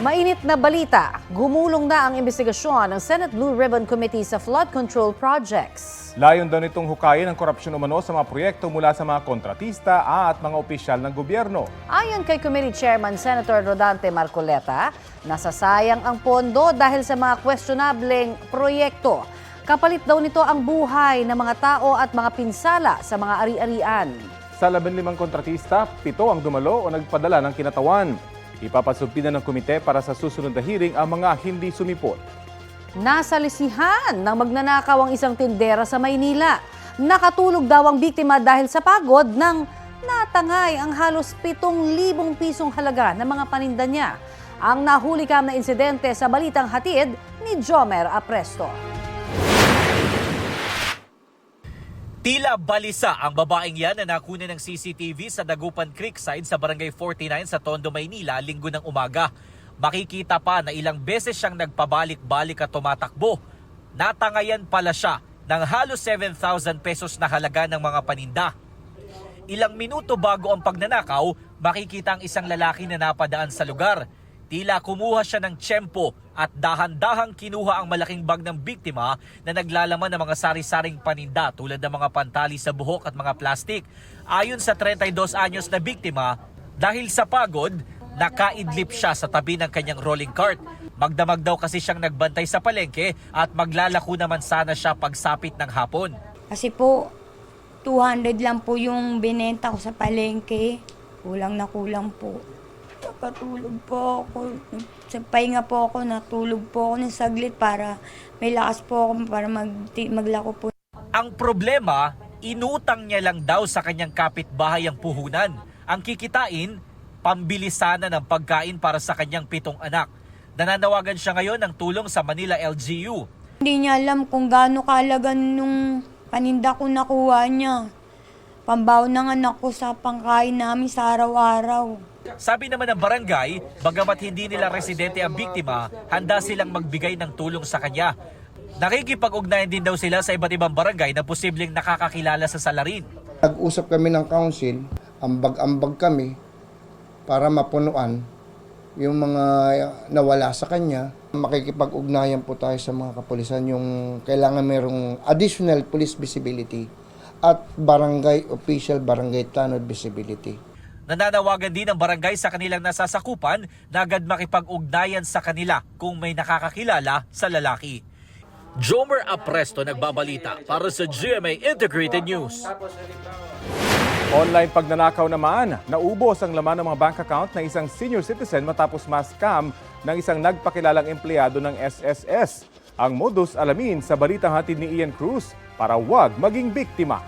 Mainit na balita, gumulong na ang investigasyon ng Senate Blue Ribbon Committee sa flood control projects. Layon daw nitong hukayin ang korupsyon umano sa mga proyekto mula sa mga kontratista at mga opisyal ng gobyerno. Ayon kay Committee Chairman Senator Rodante Marcoleta, nasasayang ang pondo dahil sa mga questionableng proyekto. Kapalit daw nito ang buhay ng mga tao at mga pinsala sa mga ari-arian. Sa 15 kontratista, pito ang dumalo o nagpadala ng kinatawan. Ipapasubpina ng komite para sa susunod na hearing ang mga hindi sumipot. Nasa lisihan ng magnanakaw ang isang tindera sa Maynila. Nakatulog daw ang biktima dahil sa pagod ng natangay ang halos 7,000 pisong halaga ng mga paninda niya. Ang nahuli kam na insidente sa balitang hatid ni Jomer Apresto. Tila balisa ang babaeng yan na nakuna ng CCTV sa Dagupan Creekside sa Barangay 49 sa Tondo, Maynila linggo ng umaga. Makikita pa na ilang beses siyang nagpabalik-balik at tumatakbo. Natangayan pala siya ng halos 7,000 pesos na halaga ng mga paninda. Ilang minuto bago ang pagnanakaw, makikita ang isang lalaki na napadaan sa lugar. Tila kumuha siya ng tiyempo at dahan-dahang kinuha ang malaking bag ng biktima na naglalaman ng mga sari-saring paninda tulad ng mga pantali sa buhok at mga plastik. Ayon sa 32 anyos na biktima, dahil sa pagod, nakaidlip siya sa tabi ng kanyang rolling cart. Magdamag daw kasi siyang nagbantay sa palengke at maglalako naman sana siya pagsapit ng hapon. Kasi po, 200 lang po yung binenta ko sa palengke. Kulang na kulang po. Nakatulog po ako. Sa pahinga po ako, natulog po ako ng saglit para may lakas po ako para mag, maglako po. Ang problema, inutang niya lang daw sa kanyang kapitbahay ang puhunan. Ang kikitain, pambili sana ng pagkain para sa kanyang pitong anak. Nananawagan siya ngayon ng tulong sa Manila LGU. Hindi niya alam kung gaano kalaga nung paninda ko nakuha niya. Pambaw ng anak ko sa pangkain namin sa araw-araw. Sabi naman ng barangay, bagamat hindi nila residente ang biktima, handa silang magbigay ng tulong sa kanya. Nakikipag-ugnayan din daw sila sa iba't ibang barangay na posibleng nakakakilala sa salarin. Nag-usap kami ng council, ambag-ambag kami para mapunuan yung mga nawala sa kanya. Makikipag-ugnayan po tayo sa mga kapulisan yung kailangan mayroong additional police visibility at barangay official barangay tanod visibility. Nananawagan din ng barangay sa kanilang nasasakupan na agad makipag-ugnayan sa kanila kung may nakakakilala sa lalaki. Jomer Apresto nagbabalita para sa GMA Integrated News. Online pagnanakaw naman, naubos ang laman ng mga bank account ng isang senior citizen matapos ma-scam ng isang nagpakilalang empleyado ng SSS. Ang modus alamin sa balitang hatid ni Ian Cruz para wag maging biktima.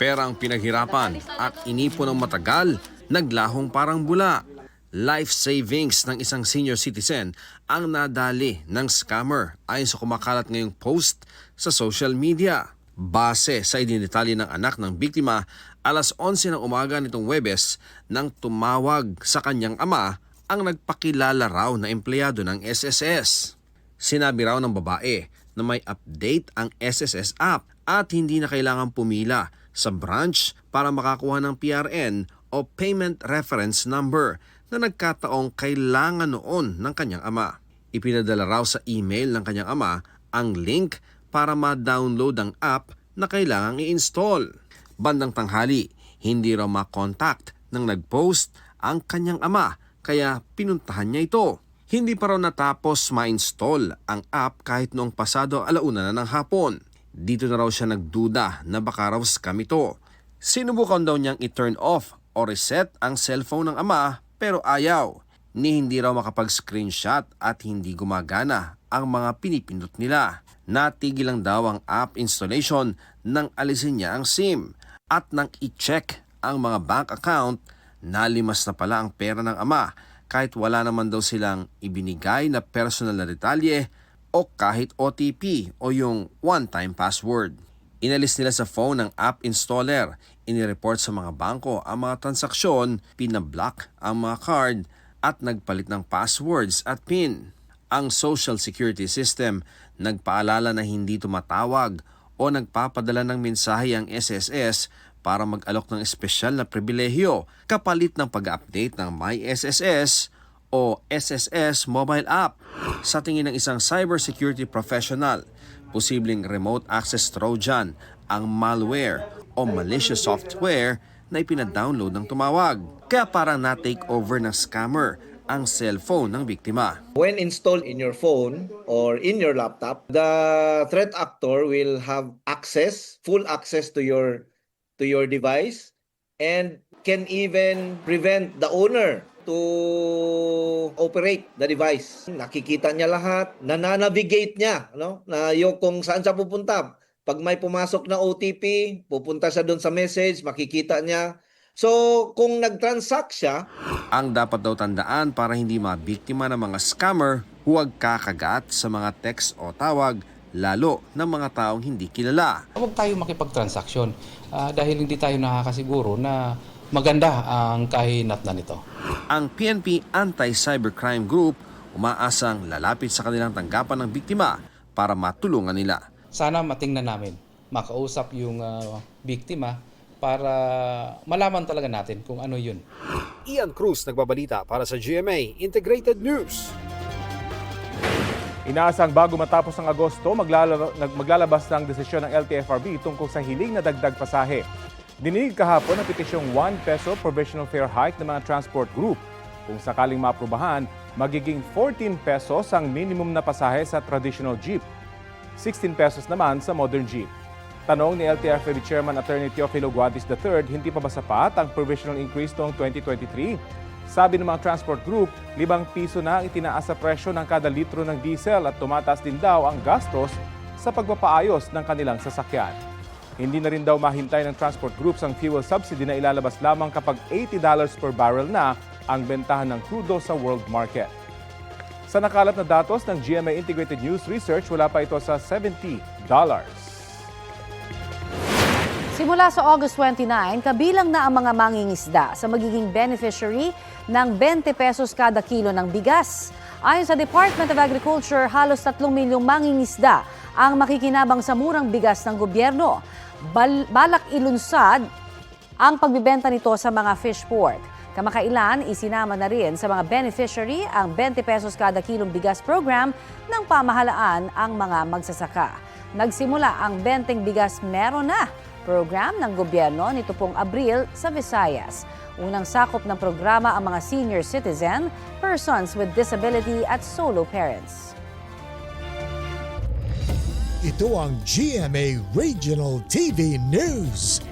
Perang pinaghirapan at inipon ng matagal, naglahong parang bula. Life savings ng isang senior citizen ang nadali ng scammer ayon sa kumakalat ngayong post sa social media. Base sa idinitali ng anak ng biktima, alas 11 ng umaga nitong Webes nang tumawag sa kanyang ama ang nagpakilala raw na empleyado ng SSS. Sinabi raw ng babae na may update ang SSS app at hindi na kailangan pumila sa branch para makakuha ng PRN o Payment Reference Number na nagkataong kailangan noon ng kanyang ama. Ipinadala raw sa email ng kanyang ama ang link para ma-download ang app na kailangang i-install. Bandang tanghali, hindi raw makontakt ng nag-post ang kanyang ama kaya pinuntahan niya ito. Hindi pa raw natapos ma-install ang app kahit noong pasado alauna na ng hapon. Dito na raw siya nagduda na baka raw scam ito. Sinubukan daw niyang i-turn off o reset ang cellphone ng ama pero ayaw. Ni hindi raw makapag-screenshot at hindi gumagana ang mga pinipindot nila. Natigil lang daw ang app installation nang alisin niya ang SIM at nang i-check ang mga bank account, nalimas na pala ang pera ng ama kahit wala naman daw silang ibinigay na personal na detalye o kahit OTP o yung one-time password. Inalis nila sa phone ng app installer, inireport sa mga bangko ang mga transaksyon, pinablock ang mga card at nagpalit ng passwords at PIN. Ang Social Security System nagpaalala na hindi tumatawag o nagpapadala ng mensahe ang SSS para mag-alok ng espesyal na pribilehyo kapalit ng pag-update ng MySSS o SSS mobile app. Sa tingin ng isang cybersecurity professional, posibleng remote access trojan ang malware o malicious software na ipinadownload ng tumawag. Kaya parang na-take over ng scammer ang cellphone ng biktima. When installed in your phone or in your laptop, the threat actor will have access, full access to your to your device and can even prevent the owner to operate the device. Nakikita niya lahat, nananavigate niya, no? Na yung kung saan siya pupunta. Pag may pumasok na OTP, pupunta siya doon sa message, makikita niya. So, kung nag-transact siya, Ang dapat daw tandaan para hindi mabiktima ng mga scammer, huwag kakagat sa mga text o tawag, lalo ng mga taong hindi kilala. Huwag tayo makipagtransaksyon ah, dahil hindi tayo nakakasiguro na maganda ang kahinatnan nito. Ang PNP Anti-Cybercrime Group umaasang lalapit sa kanilang tanggapan ng biktima para matulungan nila. Sana matingnan namin, makausap yung ah, biktima para malaman talaga natin kung ano yun. Ian Cruz nagbabalita para sa GMA Integrated News. Inaasang bago matapos ang Agosto, maglalabas, ng desisyon ng LTFRB tungkol sa hiling na dagdag pasahe. Dininig kahapon ang petisyong 1 peso provisional fare hike ng mga transport group. Kung sakaling maaprubahan, magiging 14 pesos ang minimum na pasahe sa traditional jeep. 16 pesos naman sa modern jeep. Tanong ni LTFRB Chairman Attorney Teofilo Guadis III, hindi pa ba sapat ang provisional increase noong 2023? Sabi ng mga transport group, 5 piso na ang itinaas sa presyo ng kada litro ng diesel at tumataas din daw ang gastos sa pagpapaayos ng kanilang sasakyan. Hindi na rin daw mahintay ng transport groups ang fuel subsidy na ilalabas lamang kapag $80 per barrel na ang bentahan ng crudo sa world market. Sa nakalat na datos ng GMA Integrated News Research, wala pa ito sa $70. Simula sa August 29, kabilang na ang mga mangingisda sa magiging beneficiary ng 20 pesos kada kilo ng bigas. Ayon sa Department of Agriculture, halos 3 milyong mangingisda ang makikinabang sa murang bigas ng gobyerno. Bal- balak ilunsad ang pagbibenta nito sa mga fish port. Kamakailan, isinama na rin sa mga beneficiary ang 20 pesos kada kilong bigas program ng pamahalaan ang mga magsasaka. Nagsimula ang Benteng Bigas Meron Na program ng gobyerno nito pong Abril sa Visayas. Unang sakop ng programa ang mga senior citizen, persons with disability at solo parents. Ito ang GMA Regional TV News.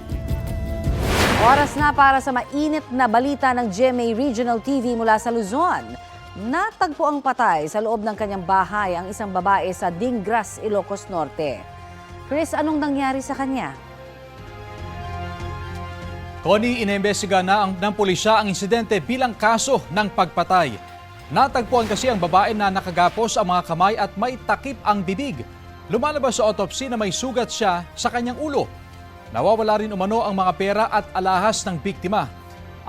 Oras na para sa mainit na balita ng GMA Regional TV mula sa Luzon. Natagpo ang patay sa loob ng kanyang bahay ang isang babae sa Dingras, Ilocos Norte. Chris, anong nangyari sa kanya? Tony, inimbestiga na ang, ng pulisya ang insidente bilang kaso ng pagpatay. Natagpuan kasi ang babae na nakagapos ang mga kamay at may takip ang bibig. Lumalabas sa autopsy na may sugat siya sa kanyang ulo. Nawawala rin umano ang mga pera at alahas ng biktima.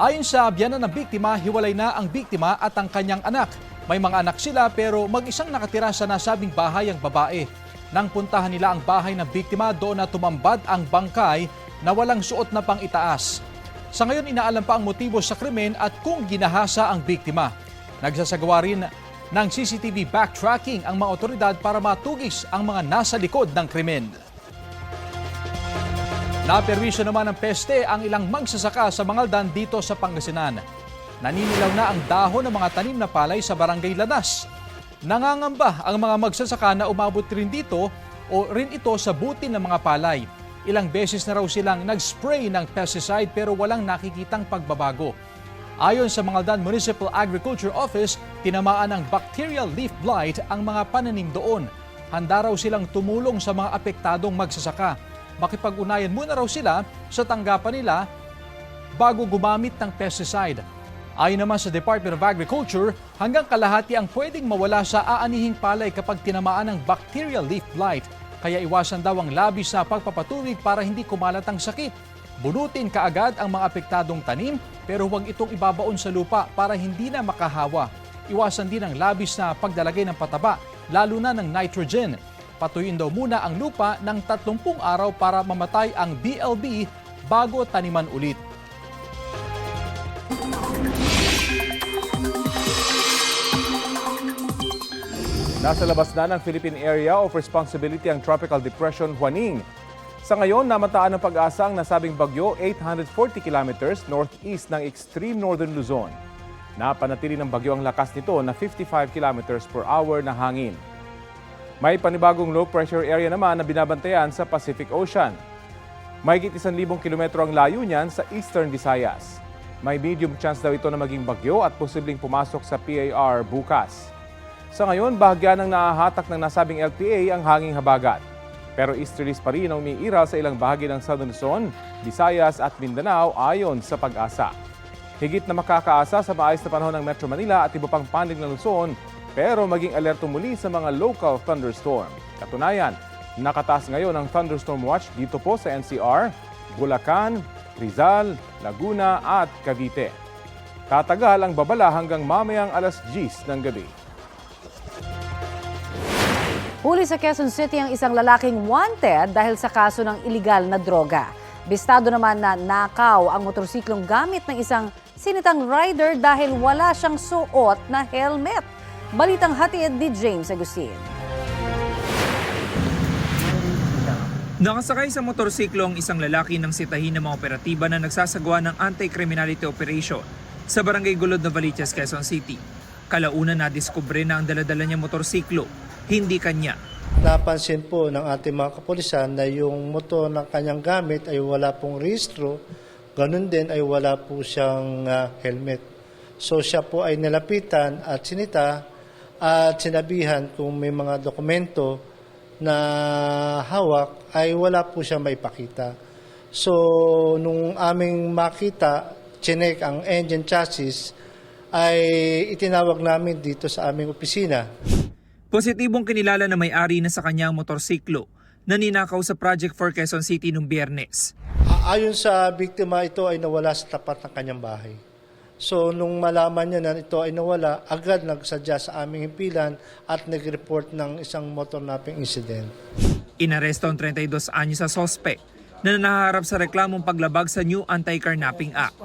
Ayon sa biyanan ng biktima, hiwalay na ang biktima at ang kanyang anak. May mga anak sila pero mag-isang nakatira sa nasabing bahay ang babae. Nang puntahan nila ang bahay ng biktima, doon na tumambad ang bangkay na walang suot na pang itaas. Sa ngayon, inaalam pa ang motibo sa krimen at kung ginahasa ang biktima. Nagsasagawa rin ng CCTV backtracking ang mga otoridad para matugis ang mga nasa likod ng krimen. Naperwisyo naman ng peste ang ilang magsasaka sa Mangaldan dito sa Pangasinan. Naninilaw na ang dahon ng mga tanim na palay sa barangay Lanas. Nangangamba ang mga magsasaka na umabot rin dito o rin ito sa buti ng mga palay. Ilang beses na raw silang nag-spray ng pesticide pero walang nakikitang pagbabago. Ayon sa Mangaldan Municipal Agriculture Office, tinamaan ng bacterial leaf blight ang mga pananim doon. Handa raw silang tumulong sa mga apektadong magsasaka. Makipag-unayan muna raw sila sa tanggapan nila bago gumamit ng pesticide. Ayon naman sa Department of Agriculture, hanggang kalahati ang pwedeng mawala sa aanihing palay kapag tinamaan ng bacterial leaf blight. Kaya iwasan daw ang labis na pagpapatuwig para hindi kumalat ang sakit. Bunutin kaagad ang mga apektadong tanim pero huwag itong ibabaon sa lupa para hindi na makahawa. Iwasan din ang labis na pagdalagay ng pataba, lalo na ng nitrogen. Patuyuin daw muna ang lupa ng 30 araw para mamatay ang BLB bago taniman ulit. Nasa labas na ng Philippine Area of Responsibility ang Tropical Depression Juaning. Sa ngayon, namataan ng pag-asa ang nasabing bagyo 840 kilometers northeast ng extreme northern Luzon. Napanatili ng bagyo ang lakas nito na 55 kilometers per hour na hangin. May panibagong low pressure area naman na binabantayan sa Pacific Ocean. Mahigit 1,000 kilometro ang layo niyan sa Eastern Visayas. May medium chance daw ito na maging bagyo at posibleng pumasok sa PAR bukas. Sa ngayon, bahagya ng nahahatak ng nasabing LPA ang hanging habagat. Pero easterlies pa rin ang umiiral sa ilang bahagi ng Southern Luzon, Visayas at Mindanao ayon sa pag-asa. Higit na makakaasa sa maayos na panahon ng Metro Manila at iba pang panig ng Luzon, pero maging alerto muli sa mga local thunderstorm. Katunayan, nakataas ngayon ang thunderstorm watch dito po sa NCR, Bulacan, Rizal, Laguna at Cavite. Tatagal ang babala hanggang mamayang alas 10 ng gabi. Huli sa Quezon City ang isang lalaking wanted dahil sa kaso ng iligal na droga. Bistado naman na nakaw ang motorsiklong gamit ng isang sinitang rider dahil wala siyang suot na helmet. Balitang hatid ni James Agustin. Nakasakay sa motorsiklo ang isang lalaki ng sitahin ng mga operatiba na nagsasagawa ng anti-criminality operation sa barangay Gulod, Novaliches, Quezon City. Kalauna na diskubre na ang daladala niya motorsiklo, hindi kanya. Napansin po ng ating mga kapulisan na yung motor ng kanyang gamit ay wala pong rehistro, ganun din ay wala po siyang ah, helmet. So siya po ay nilapitan at sinita at sinabihan kung may mga dokumento na hawak ay wala po siya maipakita. So nung aming makita, chinek ang engine chassis, ay itinawag namin dito sa aming opisina. Positibong kinilala na may-ari na sa kanyang motorsiklo na ninakaw sa Project for Quezon City noong biyernes. Ayon sa biktima, ito ay nawala sa tapat ng kanyang bahay. So, nung malaman niya na ito ay nawala, agad nagsadya sa aming himpilan at nag-report ng isang motor napping incident. Inaresto ang 32 anyo sa sospek na nahaharap sa reklamong paglabag sa New Anti-Carnapping Act.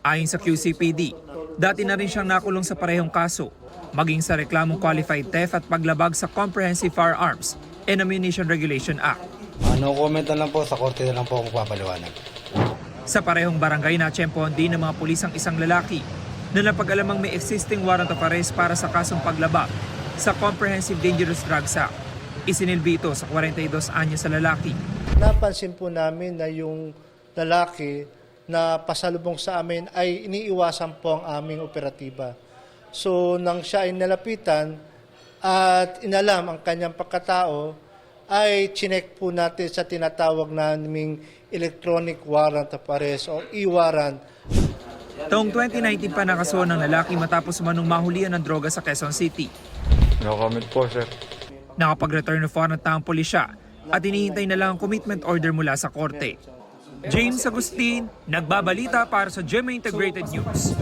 Ayon sa QCPD, dati na rin siyang nakulong sa parehong kaso, maging sa reklamong qualified theft at paglabag sa Comprehensive Firearms and Ammunition Regulation Act. Ano comment na lang po, sa korte na lang po ako papaliwanag. Sa parehong barangay na tiyempohan din ng mga pulis ang isang lalaki na napag-alamang may existing warrant of arrest para sa kasong paglabag sa Comprehensive Dangerous Drugs Act. Isinilbi ito sa 42 anyo sa lalaki. Napansin po namin na yung lalaki na pasalubong sa amin ay iniiwasan po ang aming operatiba. So, nang siya ay nalapitan at inalam ang kanyang pagkatao, ay chinek po natin sa tinatawag naming electronic warrant of arrest o e-warrant Taong 2019 pa nakasuhan ng lalaki matapos manong mahulihan ng droga sa Quezon City. No comment po, sir. Nakapag-return of warrant na ang pulisya at hinihintay na lang ang commitment order mula sa korte. James Agustin, nagbabalita para sa GMA Integrated News.